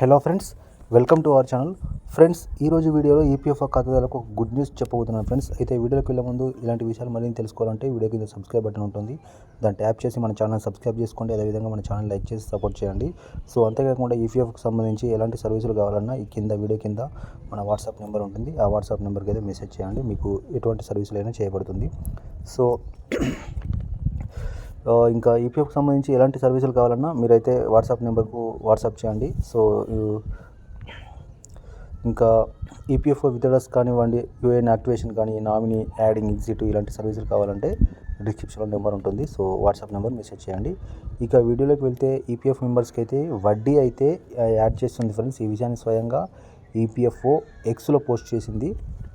Hello friends welcome to our channel. Friends ఈరోజు వీడియోలో EPFO ఖాతాదారులకు ఒక గుడ్ న్యూస్ చెప్పబోతున్నాను ఫ్రెండ్స్. అయితే వీడియోకి వెళ్ళే ముందు ఇలాంటి విషయాలు మళ్ళీ తెలుసుకోవాలంటే వీడియో కింద సబ్స్క్రైబ్ బటన్ ఉంటుంది. దాన్ని ట్యాప్ చేసి మన ఛానల్ సబ్స్క్రైబ్ చేసుకోండి. అదేవిధంగా మన ఛానల్ లైక్ చేసి సపోర్ట్ చేయండి. సో అంతేకాకుండా ఈపీఎఫ్కి సంబంధించి ఎలాంటి సర్వీసులు కావాలన్నా ఈ కింద వీడియో కింద మన వాట్సాప్ నెంబర్ ఉంటుంది. ఆ వాట్సాప్ నెంబర్కి అయితే మెసేజ్ చేయండి. మీకు ఎటువంటి సర్వీసులు అయినా చేయబడుతుంది. సో ఇంకా ఈపీఎఫ్కి సంబంధించి ఎలాంటి సర్వీసులు కావాలన్నా మీరైతే వాట్సాప్ నెంబర్కు వాట్సాప్ చేయండి. సో ఇంకా ఈపీఎఫ్ఓ విత్డ్రాస్ కానివ్వండి యూఏఎన్ యాక్టివేషన్ కానీ నామినీ యాడింగ్ ఎగ్జిట్ ఇలాంటి సర్వీసులు కావాలంటే డిస్క్రిప్షన్లో నెంబర్ ఉంటుంది. సో వాట్సాప్ నెంబర్ మెసేజ్ చేయండి. ఇక వీడియోలోకి వెళ్తే ఈపీఎఫ్ మెంబర్స్కి అయితే వడ్డీ అయితే యాడ్ చేస్తుంది ఫ్రెండ్స్ ఈ విషయాన్ని స్వయంగా ఈపీఎఫ్ఓ ఎక్స్లో పోస్ట్ చేసింది.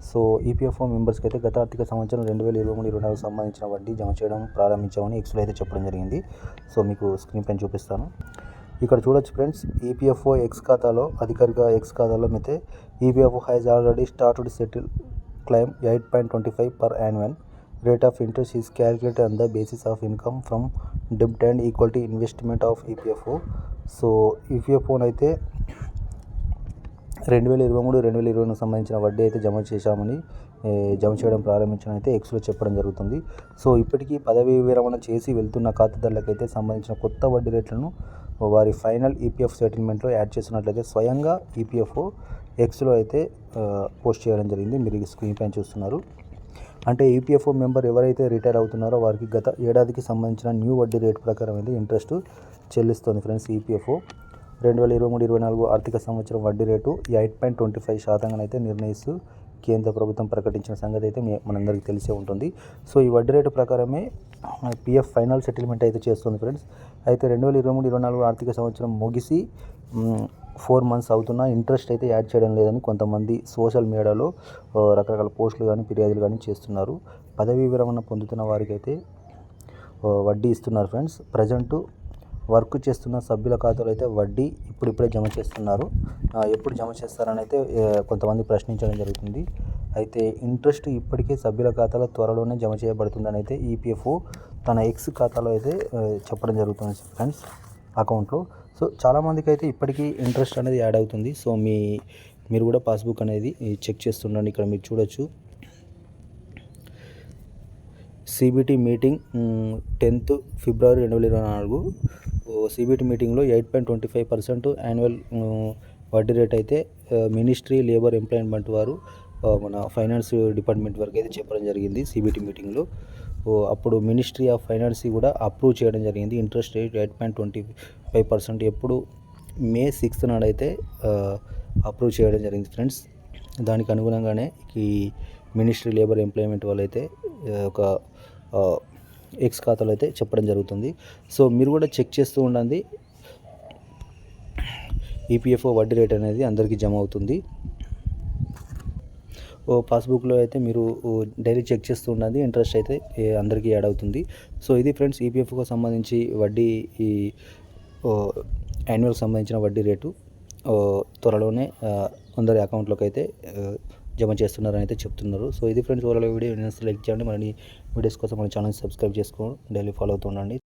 సో ఈపీఎఫ్ఓ మెంబర్స్కి అయితే గత ఆర్థిక సంవత్సరం రెండు వేల ఇరవై మూడు ఇరవై నాలుగు సంబంధించిన వడ్డీ జమ చేయడం ప్రారంభించామని ఎక్స్లో అయితే చెప్పడం జరిగింది. సో మీకు స్క్రీన్ పైన చూపిస్తాను. ఇక్కడ చూడొచ్చు ఫ్రెండ్స్ ఈపీఎఫ్ఓ ఎక్స్ ఖాతాలో అధికారిక ఎక్స్ ఖాతాలో అయితే EPFO has already started settle claim eight point twenty five per annual rate of interest is calculated on the basis of income from డెబ్ట్ and equity investment of EPFO so ఈపీఎఫ్ఓనైతే రెండు వేల ఇరవై మూడు రెండు వేల ఇరవై సంబంధించిన వడ్డీ అయితే జమ చేశామని జమ చేయడం ప్రారంభించడం అయితే ఎక్స్లో చెప్పడం జరుగుతుంది. సో ఇప్పటికీ పదవీ విరమణ చేసి వెళ్తున్న ఖాతాదారులకైతే సంబంధించిన కొత్త వడ్డీ రేట్లను వారి ఫైనల్ ఈపీఎఫ్ సెటిల్మెంట్లో యాడ్ చేస్తున్నట్లయితే స్వయంగా ఈపీఎఫ్ఓ ఎక్స్లో అయితే పోస్ట్ చేయడం జరిగింది. మీరు స్క్రీన్ పైన చూస్తున్నారు. అంటే ఈపీఎఫ్ఓ మెంబర్ ఎవరైతే రిటైర్ అవుతున్నారో వారికి గత ఏడాదికి సంబంధించిన న్యూ వడ్డీ రేట్ ప్రకారం అయితే ఇంట్రెస్ట్ చెల్లిస్తుంది ఫ్రెండ్స్ ఈపీఎఫ్ఓ రెండు వేల ఇరవై మూడు ఇరవై నాలుగు ఆర్థిక సంవత్సరం వడ్డీ rate eight point twenty five శాతంగా అయితే నిర్ణయిస్తూ కేంద్ర ప్రభుత్వం ప్రకటించిన సంగతి అయితే మనందరికీ తెలిసే ఉంటుంది. సో ఈ వడ్డీ రేటు ప్రకారమే పిఎఫ్ ఫైనల్ సెటిల్మెంట్ అయితే చేస్తుంది ఫ్రెండ్స్. అయితే రెండు వేల ఇరవై మూడు ఇరవై నాలుగు ఆర్థిక సంవత్సరం ముగిసి ఫోర్ మంత్స్ అవుతున్నా ఇంట్రెస్ట్ అయితే యాడ్ చేయడం లేదని కొంతమంది సోషల్ మీడియాలో రకరకాల పోస్టులు కానీ ఫిర్యాదులు కానీ చేస్తున్నారు. పదవీ విరమణ పొందుతున్న వారికైతే వడ్డీ ఇస్తున్నారు ఫ్రెండ్స్. ప్రజెంటు వర్క్ చేస్తున్న సభ్యుల ఖాతాలో అయితే వడ్డీ ఇప్పుడిప్పుడే జమ చేస్తున్నారు. ఎప్పుడు జమ చేస్తారని అయితే కొంతమంది ప్రశ్నించడం జరుగుతుంది. అయితే ఇంట్రెస్ట్ ఇప్పటికే సభ్యుల ఖాతాలో త్వరలోనే జమ చేయబడుతుందని అయితే ఈపీఎఫ్ఓ తన ఎక్స్ ఖాతాలో అయితే చెప్పడం జరుగుతుంది ఫ్రెండ్స్ అకౌంట్లో. సో చాలామందికి అయితే ఇప్పటికీ ఇంట్రెస్ట్ అనేది యాడ్ అవుతుంది. సో మీ మీరు కూడా పాస్బుక్ అనేది చెక్ చేస్తుండండి. ఇక్కడ మీరు చూడొచ్చు. సిబిటి మీటింగ్ టెన్త్ ఫిబ్రవరి రెండు వేల ఇరవై నాలుగు. సిబిటి మీటింగ్లో eight point twenty five percent annual వడ్డీ రేట్ అయితే మినిస్ట్రీ లేబర్ ఎంప్లాయ్మెంట్ వారు మన ఫైనాన్స్ డిపార్ట్మెంట్ వరకు అయితే చెప్పడం జరిగింది సిబిటి మీటింగ్లో. అప్పుడు మినిస్ట్రీ ఆఫ్ ఫైనాన్స్ కూడా అప్రూవ్ చేయడం జరిగింది. Interest rate eight point twenty five percent. ఎప్పుడు మే సిక్స్త్ నాడైతే అప్రూవ్ చేయడం జరిగింది ఫ్రెండ్స్. దానికి అనుగుణంగానే ఈ మినిస్ట్రీ లేబర్ ఎంప్లాయ్మెంట్ వాళ్ళైతే ఒక ఎక్స్ ఖాతాలో అయితే చెప్పడం జరుగుతుంది. సో మీరు కూడా చెక్ చేస్తూ ఉండండి. ఈపీఎఫ్ఓ వడ్డీ రేట్ అనేది అందరికీ జమ అవుతుంది. ఓ పాస్బుక్లో అయితే మీరు డైలీ చెక్ చేస్తూ ఉండండి. ఇంట్రెస్ట్ అయితే అందరికీ యాడ్ అవుతుంది. సో ఇది ఫ్రెండ్స్ ఈపీఎఫ్ఓకి సంబంధించి వడ్డీ ఈ యాన్యువల్కి సంబంధించిన వడ్డీ రేటు త్వరలోనే అందరి అకౌంట్లోకి అయితే జమ చేస్తున్నారని అయితే చెప్తున్నారు. సో ఇది ఫ్రెండ్స్ ఓవరాల్ వీడియో లైక్ చేయండి. మరి వీడియోస్ కోసం మన ఛానల్ సబ్స్క్రైబ్ చేసుకోండి డైలీ ఫాలో అవుతూ ఉండండి.